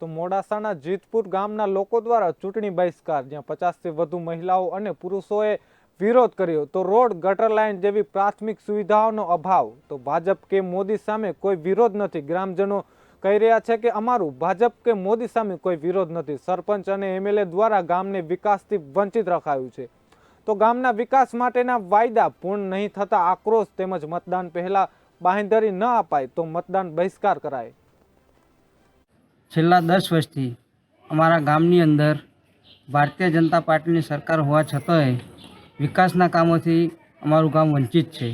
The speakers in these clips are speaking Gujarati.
તો મોડાસાના જીતપુર ગામના લોકો દ્વારા ચૂંટણી બહિષ્કાર, જ્યાં પચાસથી વધુ મહિલાઓ અને પુરુષોએ વિરોધ કર્યો, તો રોડ ગટર લાઇન જેવી પ્રાથમિક સુવિધાઓનો અભાવ. તો ભાજપ કે મોદી સામે કોઈ વિરોધ નથી. ગ્રામજનો કહી રહ્યા છે કે અમારું ભાજપ કે મોદી સામે કોઈ વિરોધ નથી. સરપંચ અને એમએલએ દ્વારા ગામને વિકાસથી વંચિત રખાયું છે. તો ગામના વિકાસ માટેના વાયદા પૂર્ણ નહીં થતા આક્રોશ તેમજ મતદાન પહેલાં બાંહેધરી ન અપાય તો મતદાન બહિષ્કાર કરાય. છેલ્લા દસ વર્ષથી અમારા ગામની અંદર ભારતીય જનતા પાર્ટીની સરકાર હોવા છતાંય વિકાસના કામોથી અમારું ગામ વંચિત છે.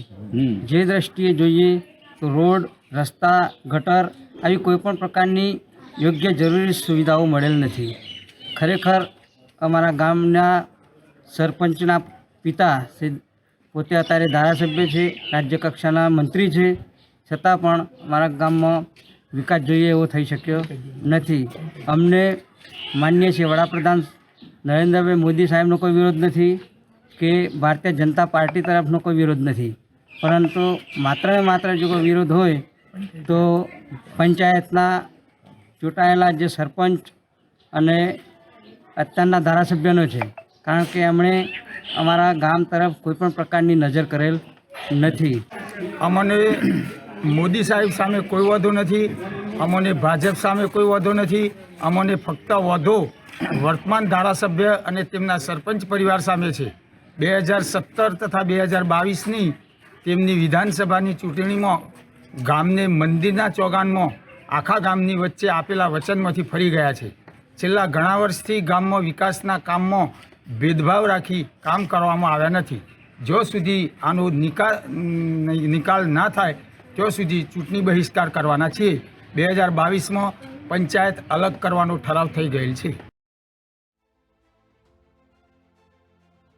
જે દ્રષ્ટિએ જોઈએ તો રોડ રસ્તા ગટર આવી કોઈપણ પ્રકારની યોગ્ય જરૂરી સુવિધાઓ મળેલ નથી. ખરેખર અમારા ગામના સરપંચના પિતા પોતે અત્યારે ધારાસભ્ય છે રાજ્ય કક્ષાના મંત્રી છે. છતાં પણ અમારા ગામમાં વિકાસ જોઈએ એવો થઈ શક્યો નથી. અમને માન્ય છે વડાપ્રધાન નરેન્દ્રભાઈ મોદી સાહેબનો કોઈ વિરોધ નથી કે ભારતીય જનતા પાર્ટી તરફનો કોઈ વિરોધ નથી. પરંતુ માત્ર માત્ર જો કોઈ વિરોધ હોય તો પંચાયતના ચૂંટાયેલા જે સરપંચ અને અત્યારના ધારાસભ્યનો છે, કારણ કે એમણે અમારા ગામ તરફ કોઈપણ પ્રકારની નજર કરેલ નથી. અમને મોદી સાહેબ સામે કોઈ વાંધો નથી, અમોને ભાજપ સામે કોઈ વાંધો નથી, અમોને ફક્ત વાંધો વર્તમાન ધારાસભ્ય અને તેમના સરપંચ પરિવાર સામે છે. બે હજાર સત્તર તથા બે હજાર બાવીસની તેમની વિધાનસભાની ચૂંટણીમાં ગામને મંદિરના ચોગાનમાં આખા ગામની વચ્ચે આપેલા વચનમાંથી ફરી ગયા છે. છેલ્લા ઘણા વર્ષથી ગામમાં વિકાસના કામમાં ભેદભાવ રાખી કામ કરવામાં આવ્યા નથી. જો સુધી આનો નિકાલ નિકાલ ના થાય ત્યાં સુધી ચૂંટણી બહિષ્કાર કરવાના છીએ બે હજાર બાવીસમાં પંચાયત અલગ કરવાનો ઠરાવ થઈ ગયેલ છે.